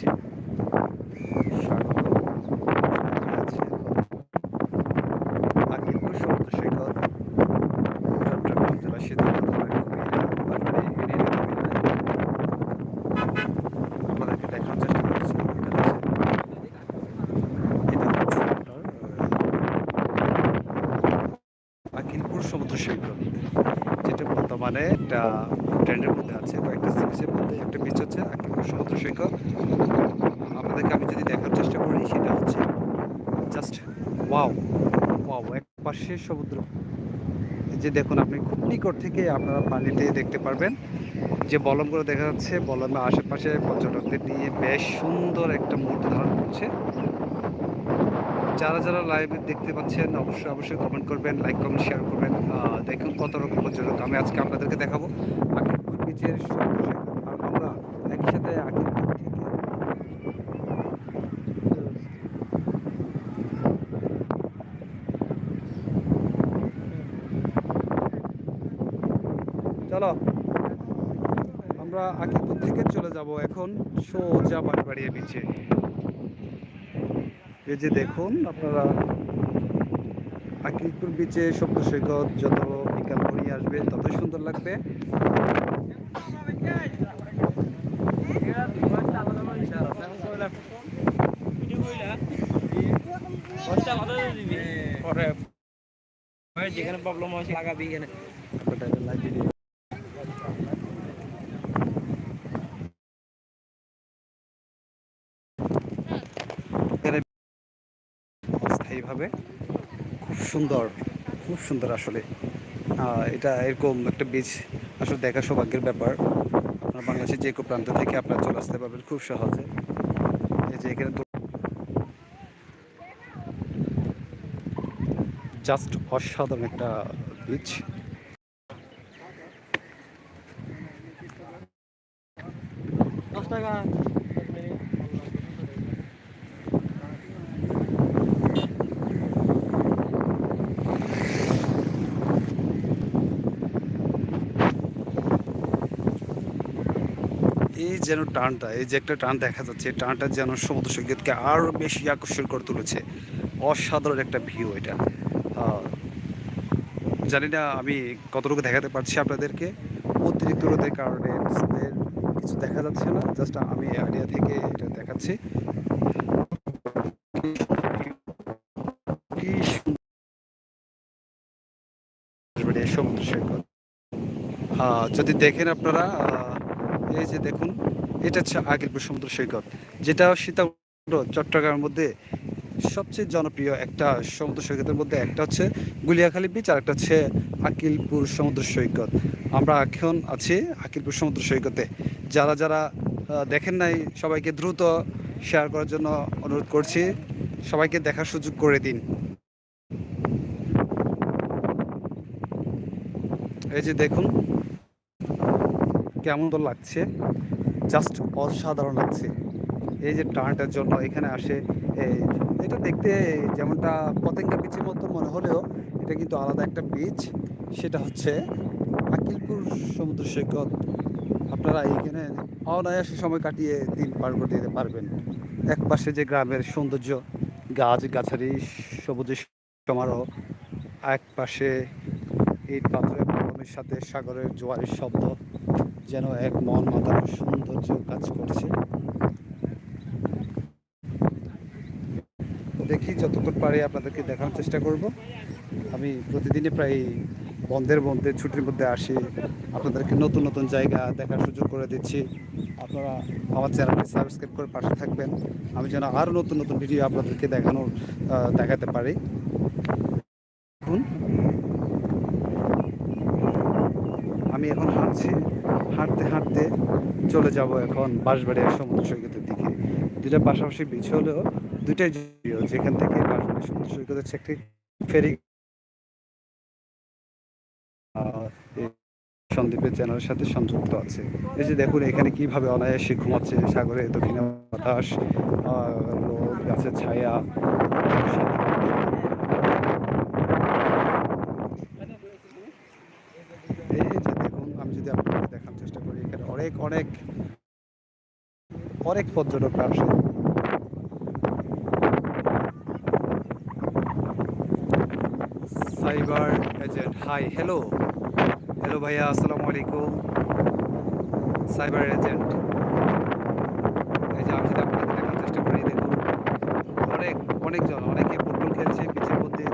আছে সমুদ্র সৈকত চট্টগ্রাম জেলা শীতলতলার কুমিরা বাজারে ইউনিয়নের কুমিরা আপনাদেরকে দেখানোর চেষ্টা করছি এটা হচ্ছে এটা হচ্ছে আপনার আহ, আকিলপুর সমুদ্র সৈকত যেটা বর্তমানে একটা ট্রেন্ডের মধ্যে আছে কয়েকটা সিরিজের মধ্যে একটা বিচ হচ্ছে আকিলপুর সমুদ্র সৈকত আপনাদেরকে আমি যদি দেখার চেষ্টা করি সেটা হচ্ছে জাস্ট ওয়াও ওয়াও এক পাশে সমুদ্র। যে দেখুন, আপনি খুব নিকট থেকে আপনারা পানিতে দেখতে পারবেন। যে বলমগুলো দেখা যাচ্ছে বলমের আশেপাশে পর্যটকদের নিয়ে বেশ সুন্দর একটা মুহূর্ত ধারণ করছে। যারা যারা লাইভে দেখতে পাচ্ছেন, অবশ্যই অবশ্যই কমেন্ট করবেন লাইক কমেন্ট শেয়ার করবেন। দেখুন কত রকম পর্যটক। আমি আজকে আপনাদেরকে দেখাবো। বিচের সমুদ্র সৈকত আর আমরা একই সাথে আকিলপুর থেকে চলো আমরা আকিলপুর থেকে চলে যাব এখন সোজা বাড়িয়ে বিচে এই যে দেখুন আপনারা আকিলপুর বিচে সমুদ্র সৈকত যত বিকাল ঘনিয়ে আসবে ততই সুন্দর লাগবে। যেখানে প্রবলেম হয় লাগাবি এখানে। অস্থায়ীভাবে খুব সুন্দর খুব সুন্দর আসলে। এটা এরকম একটা বীজ আসলে দেখা সৌভাগ্যের ব্যাপার। আপনার বাংলাদেশের যে প্রান্ত থেকে আপনার চলে আসতে পারবেন খুব সহজে। এই যে এখানে জাস্ট অসাধারণ একটা বীজ যেন টানটা, এই যে একটা টান দেখা যাচ্ছে টানটা যেন সমুদ্র সৈকতকে আরও বেশি আকর্ষণ করে তুলেছে। অসাধারণ একটা ভিউ এটা। জানি না আমি কতটুকু দেখাতে পারছি আপনাদেরকে। অতিরিক্ত রোদের কারণে কিছু দেখা যাচ্ছে না জাস্ট আমি আইডিয়া থেকে এটা দেখাচ্ছি। সমুদ্র সৈকত। যদি দেখেন আপনারা এই যে দেখুন, এটা হচ্ছে আকিলপুর সমুদ্র সৈকত, যেটা সীতাকুণ্ড, চট্টগ্রামের মধ্যে সবচেয়ে জনপ্রিয় একটা সমুদ্র সৈকতের মধ্যে একটা হচ্ছে গুলিয়াখালী বিচ আর একটা হচ্ছে আকিলপুর সমুদ্র সৈকত। আমরা এখন আছি আকিলপুর সমুদ্র সৈকতে। যারা যারা দেখেন নাই, সবাইকে দ্রুত শেয়ার করার জন্য অনুরোধ করছি, সবাইকে দেখার সুযোগ করে দিন। এই যে দেখুন কেমন তো লাগছে? জাস্ট অসাধারণ লাগছে। এই যে টানটার জন্য এখানে আসে এটা দেখতে যেমনটা পতেঙ্গা বিচের মতো মনে হলেও এটা কিন্তু আলাদা একটা বিচ সেটা হচ্ছে আকিলপুর সমুদ্র সৈকত। আপনারা এইখানে অনায়াসে সময় কাটিয়ে দিন পার করে দিতে পারবেন। এক পাশে যে গ্রামের সৌন্দর্য, গাছ গাছালি, সবুজ সমারোহ এক পাশে ইট পাথরের সাথে সাগরের জোয়ারের শব্দ। যেন এক মন মাতানো সৌন্দর্য কাজ করছে। দেখি যতক্ষণ পারি আপনাদেরকে দেখানোর চেষ্টা করব। আমি প্রতিদিনই প্রায় বন্ধের মধ্যে, ছুটির মধ্যে আসি। আপনাদেরকে নতুন নতুন জায়গা দেখার সুযোগ করে দিচ্ছি। আপনারা আমার চ্যানেলটি সাবস্ক্রাইব করে পাশে থাকবেন। আমি যেন আরও নতুন নতুন ভিডিও আপনাদেরকে দেখানোর দেখাতে পারি। আমি এখন হাঁটছি। হাঁটতে হাঁটতে চলে যাব এখন বাঁশবাড়িয়া সমুদ্র সৈকতের দিকে। দুটা পাশাপাশি বিচ হলেও দুইটাই জনপ্রিয় যেখান থেকে বাঁশবাড়িয়া সমুদ্র সৈকত হচ্ছে একটি ফেরি সন্দীপের চ্যানেলের সাথে সংযুক্ত আছে। এই যে দেখুন, এখানে কীভাবে অনায়াসে ঘুমাচ্ছে সাগরে, দক্ষিণে বাতাস গাছের ছায়া এই যে দেখুন আমি যদি আপনাকে দেখানোর চেষ্টা করি এখানে অনেক অনেক অনেক পর্যটকরা আসে। Cyber agent, hi, hello. Hello ভাইয়া, আসসালামু আলাইকুম। Cyber agent. এই যে আমি আপনাদের দেখার চেষ্টা করি, দেখুন। অনেক, অনেকজন, অনেকে ফুটবল খেলছে, পিচের মধ্যে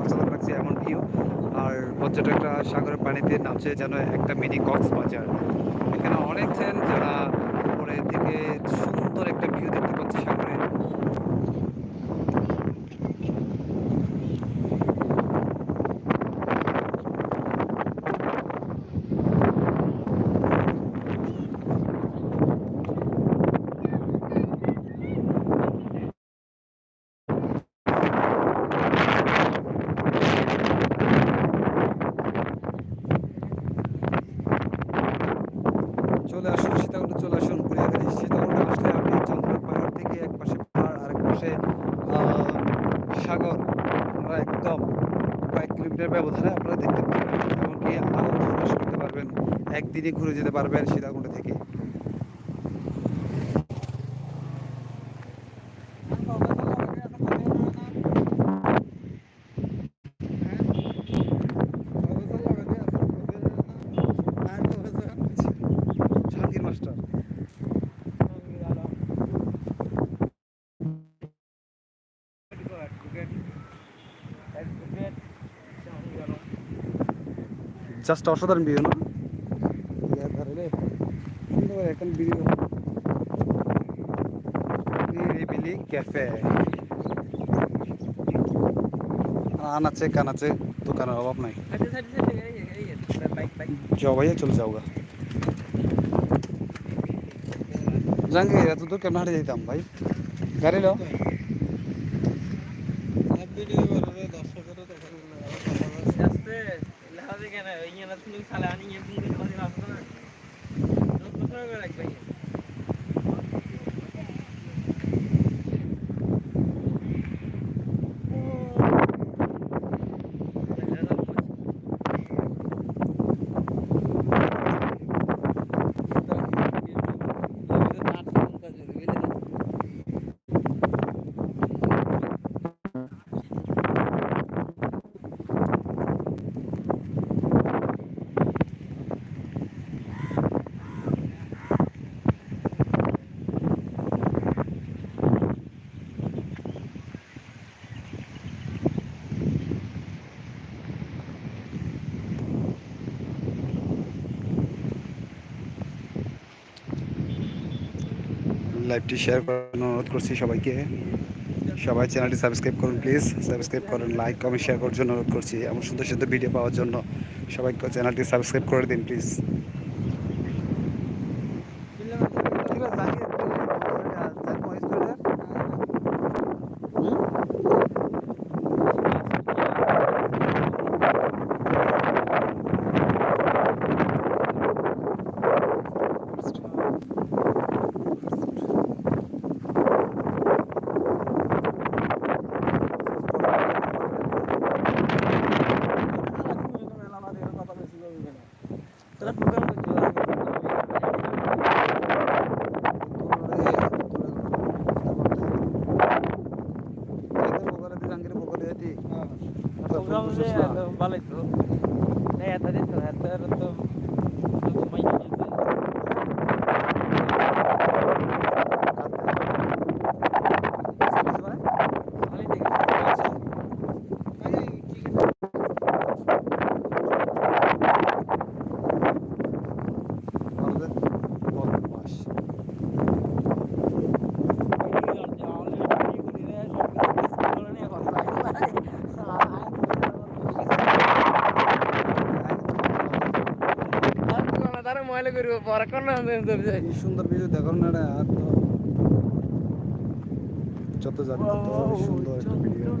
অসাধারণ এমন ভিউ আর পর্যটকরা সাগরের পানিতে নামছে যেন একটা মিনি কক্সবাজার। এখানে অনেকজন যারা উপরে থেকে সুন্দর একটা ভিউ দেখতে পাচ্ছে সাগরে চলে আসুন সীতাকুণ্ড চলে আসুন ঘুরিয়ে সীতাকুণ্ড আসলে আপনি চন্দ্র পাহাড় থেকে এক পাশে পাহাড় আরেক পাশে আহ, সাগর আপনারা একদম কয়েক কিলোমিটার ব্যবধানে আপনারা দেখতে পারবেন এমনকি আনন্দ উল্লাস করতে পারবেন একদিনে ঘুরে যেতে পারবেন সীতাকুণ্ড থেকে। জাস্ট অসাধারণ ভিউ না ইয়ার ধারে রে সুন্দর এখন ভিডিও নিরিবিলি ক্যাফে আনাচে কানাচে দোকানের অভাব নাই যাও ভাইয়া চলে যাও গা জাহাঙ্গীর এত দূর কেমন হাঁটে যেতাম ভাই গাড়ি লো লাইভটি শেয়ার করার অনুরোধ করছি সবাইকে। সবাই চ্যানেলটি সাবস্ক্রাইব করুন, প্লিজ। সাবস্ক্রাইব করুন, লাইক, কমেন্ট, শেয়ার করার জন্য অনুরোধ করছি। এমন সুন্দর সুন্দর ভিডিও পাওয়ার জন্য সবাইকে চ্যানেলটি সাবস্ক্রাইব করে দিন, প্লিজ। ভালোই তো এত দিন তো এত তো তোমায় তারা ময়লা কোন এই সুন্দর ভিডিও দেখো না রে, আর তো যত যাবি তত সুন্দর একটা ভিডিও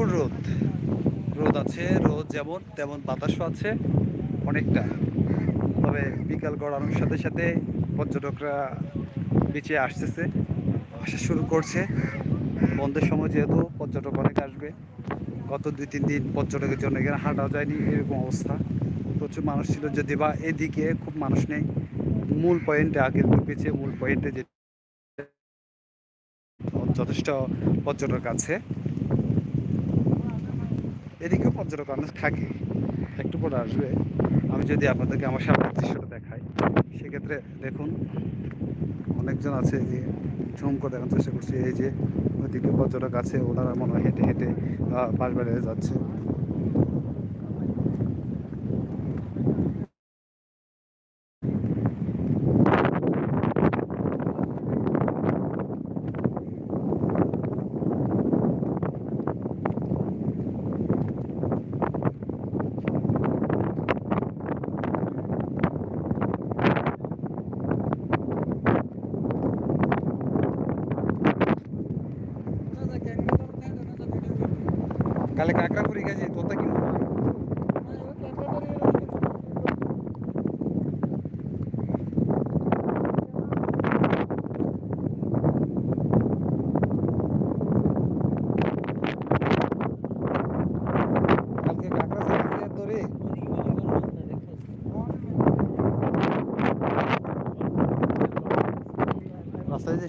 প্রচুর রোদ। রোদ আছে, রোদ যেমন তেমন বাতাসও আছে, অনেকটা। তবে বিকাল গড়ানোর সাথে সাথে পর্যটকরা বিচে আসতেছে, আসা শুরু করছে। বন্ধের সময় যেহেতু পর্যটক অনেক আসবে, গত দুই, তিন দিন পর্যটকের জন্য এখানে হাঁটাও যায়নি, এরকম অবস্থা। প্রচুর মানুষ ছিল যদি বা এদিকে খুব মানুষ নেই। মূল পয়েন্টে আগের বিচে, মূল পয়েন্টে যে যথেষ্ট পর্যটক আছে। এদিকেও পর্যটক অনেক থাকে। একটু পরে আসবে। আমি যদি আপনাদেরকে আমার সামনের দৃশ্যটা দেখাই, সেক্ষেত্রে দেখুন, অনেকজন আছে যে ঝুমকো দেখার চেষ্টা করছে। এই যে ওইদিকে পর্যটক আছে, ওনারা মনে হয় হেঁটে হেঁটে বাস বেড়ে যাচ্ছে কালে কাঁকড়া পুরি গেছে তোতা কি কালকে কাঁকড়া চাইছে তোরে রাস্তায় যে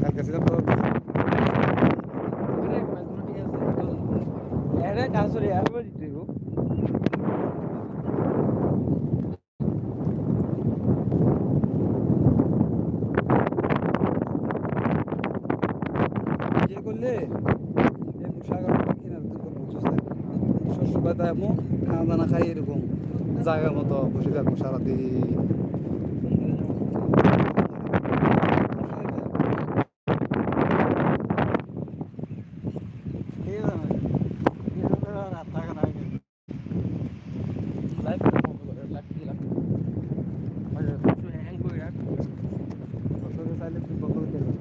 কালকে ছিলাম তো কাজ করে আর ইয়ে করলে সাগর কিনার শস্য খানা দানা খাই এরকম জায়গা মতো বসে থাকব সারাদিন লাইভ লাইভ দিলাম হ্যাং করে রাখ বছরে চাইলে তুই বছর দেবে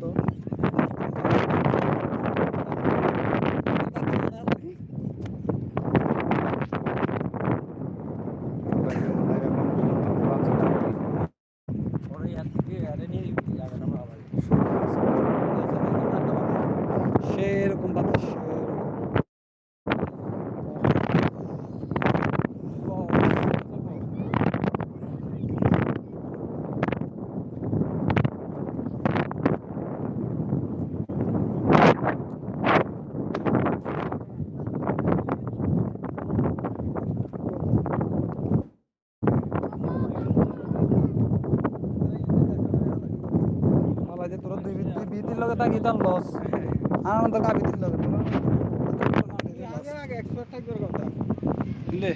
তো পরে ইয়ার থেকে আরে নিয়ে যাবেন আমরা আবার সেরকম বাতাস মালা যে তোরা দুই দুই বিতির লগে থাকি তার লস আনন্দ কা বিতির লগে তোরা লে।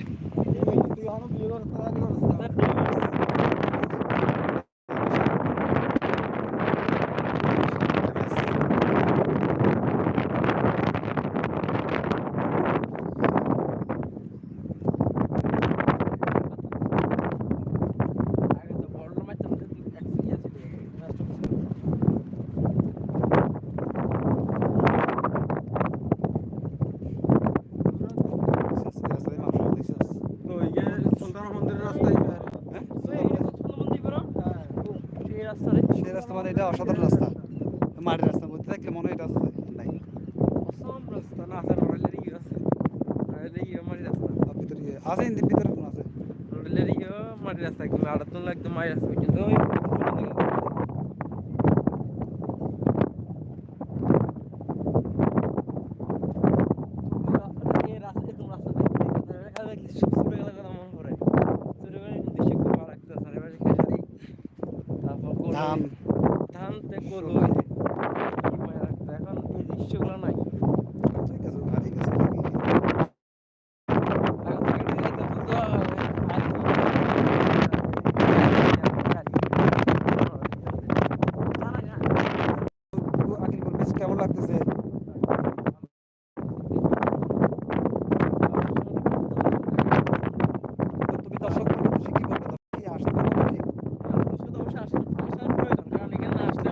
আগে তো বড় মাছ তো এক ইয়া ছিল নষ্ট করছিল রাস্তায় মানুষ দেখছিস হ্যাঁ সেই রাস্তা মানে এটা অসাধারণ রাস্তা মাটির রাস্তার মধ্যে থাকলে মনে হয় এটা আছে নাই। অসম রাস্তা না আছে ভিতরে কোন আছে। আসলে হাজার সৌন্দর্য হাজার কেমন হাজার ভিতরে কিন্তু আছে? জায়গাগুলোতে ইয়ে মাটির রাস্তা কিন্তু স্বল্প লাগতো জন্য রাস্তা কক্সবাজার যে কোনো নয়। এটা কক্সবাজার একদম কাছাকাছি।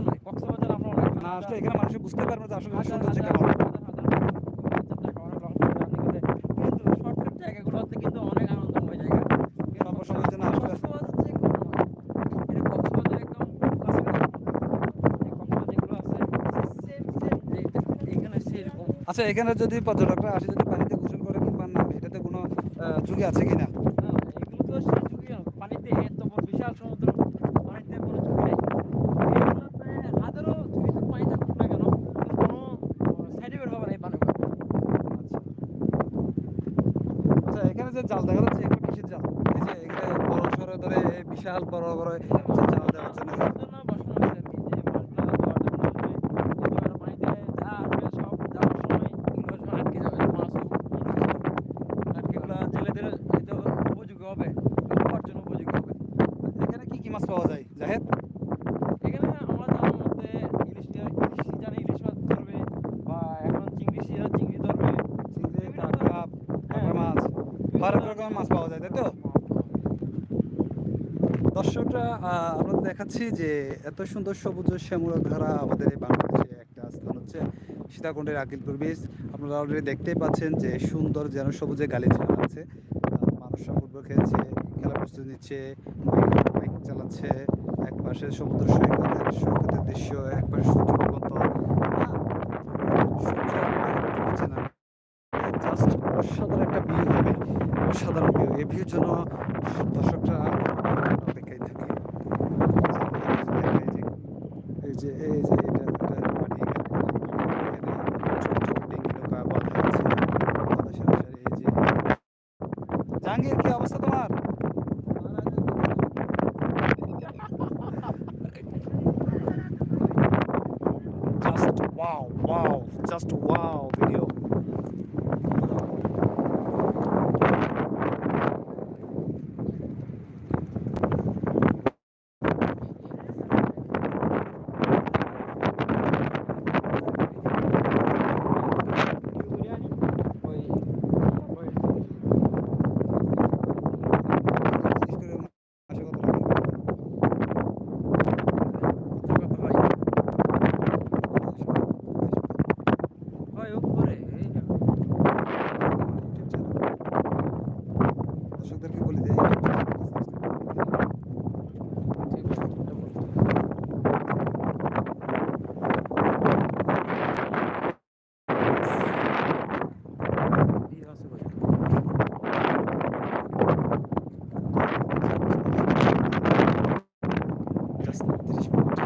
এই কক্সবাজার যেগুলো আছে, same, same, এই- এখানে সেরকম। আচ্ছা এখানে যদি পর্যটকরা আসে যদি পানিতে গোসল করে কিংবা নামে এটাতে কোনো ঝুঁকি আছে কিনা না, এগুলো তো সেই যুগে পানিতে এত বড় বিশাল সমুদ্র পানিতে কোনো ঝুঁকি নেই এগুলোতে হাজারো ঝুঁকি তো পানি থাকুক না কেন কিন্তু কোনো সাইড এফেক্ট হবে না এই পানিগুলো আচ্ছা এখানে যে জাল, দেখা যাচ্ছে এগুলো কিসের জাল? এই যে এখানে বড় সড়ো ধরে বিশাল বড় বড় জাল দেখা যাচ্ছে না তার জন্য বসানো হয়েছে আর কি যে মাছগুলো ধোয়ার জন্য আসবে এই জোয়ার পানিতে যা আসবে সব যাওয়ার সময় এগুলো সব আটকে যাবে মাছ আটকেগুলো জেলেদের হয়তো উপযোগী হবে খাওয়ার জন্য উপযোগী হবে এখানে কি কি মাছ পাওয়া যায় জাহেদ এখানে আমার জানার মধ্যে ইলিশ ইলিশ জানে ইলিশ মাছ ধরবে বা এখন চিংড়ি সিজনে চিংড়ি ধরবে চিংড়ি বিভিন্ন কাঁকড়া কাঁকড়া মাছ হরেক রকমের মাছ পাওয়া যায় তাই তো দর্শকরা আহ, আমরা দেখাচ্ছি যে এত সুন্দর সবুজ শ্যামল ধারা আমাদের এই বাংলাদেশে একটা স্থান হচ্ছে সীতাকুণ্ডের আকিলপুর বীচ আপনারা অলরেডি দেখতেই পাচ্ছেন যে সুন্দর যেন সবুজে গালিচা আছে। আহ, মানুষরা ফুটবল খেলছে খেলা প্রস্তুতি নিচ্ছে বাইক চালাচ্ছে এক পাশে সমুদ্র সৈকতের সৈকতের দৃশ্য এক পাশে সূর্য ডুবন্ত হ্যাঁ, অসাধারণ একটা ভিউ হবে। অসাধারণ ভিউ এই ভিউর জন্য দর্শকরা অপেক্ষায় থাকে এই যে এই যে এটা এটা পানি এখানে ছোট ছোট ডিঙ্গি নৌকা বাঁধা আছে বাঁধা সারি সারি এই যে জাহাঙ্গীর কি অবস্থা তোমার just wow wow just wow video ওই ওই মাসে কত টাকা? কত হয় হয় উপরে এই যে দর্শকদেরকে বলে দেয় ঠিক আছে এটা বলতে এই আছে ভাই জাস্ট তিরিশ মিনিট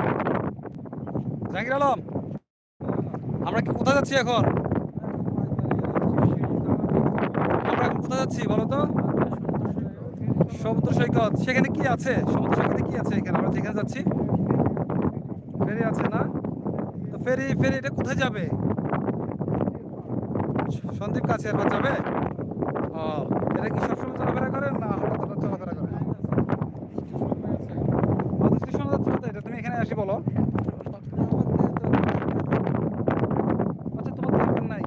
জাহাঙ্গীর আলম আমরা কি কোথায় যাচ্ছি এখন? আমরা এখন কোথায় যাচ্ছি বলো তো? সমুদ্র সৈকত সেখানে কি আছে? সমুদ্র সৈকতে কি আছে এখানে? আমরা যেখানে যাচ্ছি, ফেরি আছে না? তো ফেরি ফেরি, এটা কোথায় যাবে? সন্দীপ কাছে একবার যাবে? ও, এটা কি সবসময় চলাফেরা করেন না হঠাৎ হঠাৎ চলাফেরা করেন আমাদের স্টেশনে যাচ্ছে তো এটা তুমি এখানে আসি বলো আচ্ছা তোমার দরকার নাই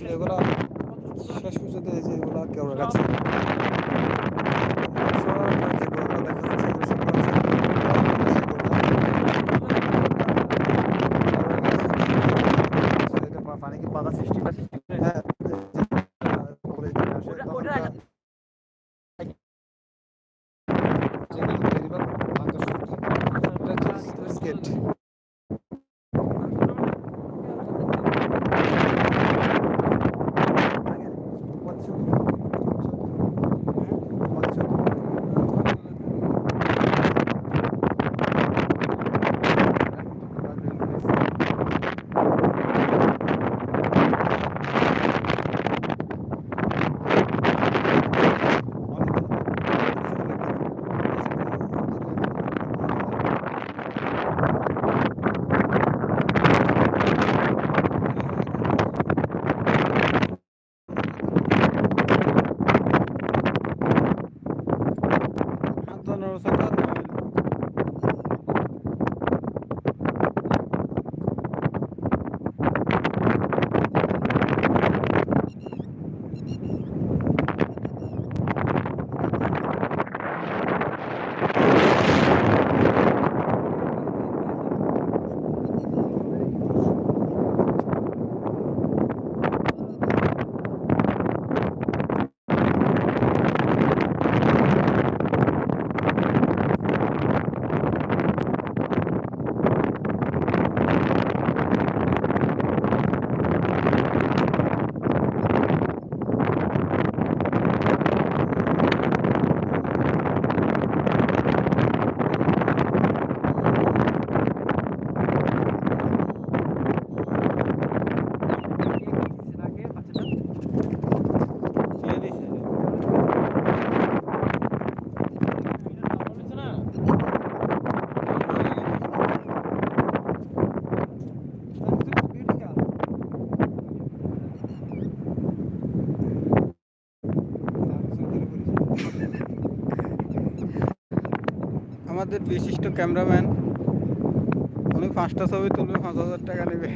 কেওড়া এগুলা শেষ পর্যন্ত এই যে এগুলা কেউ গাছ ক্যামেরাম্যান। উনি পাঁচটা ছবি তুলবে পাঁচ হাজার টাকা নেবে।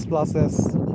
S plus S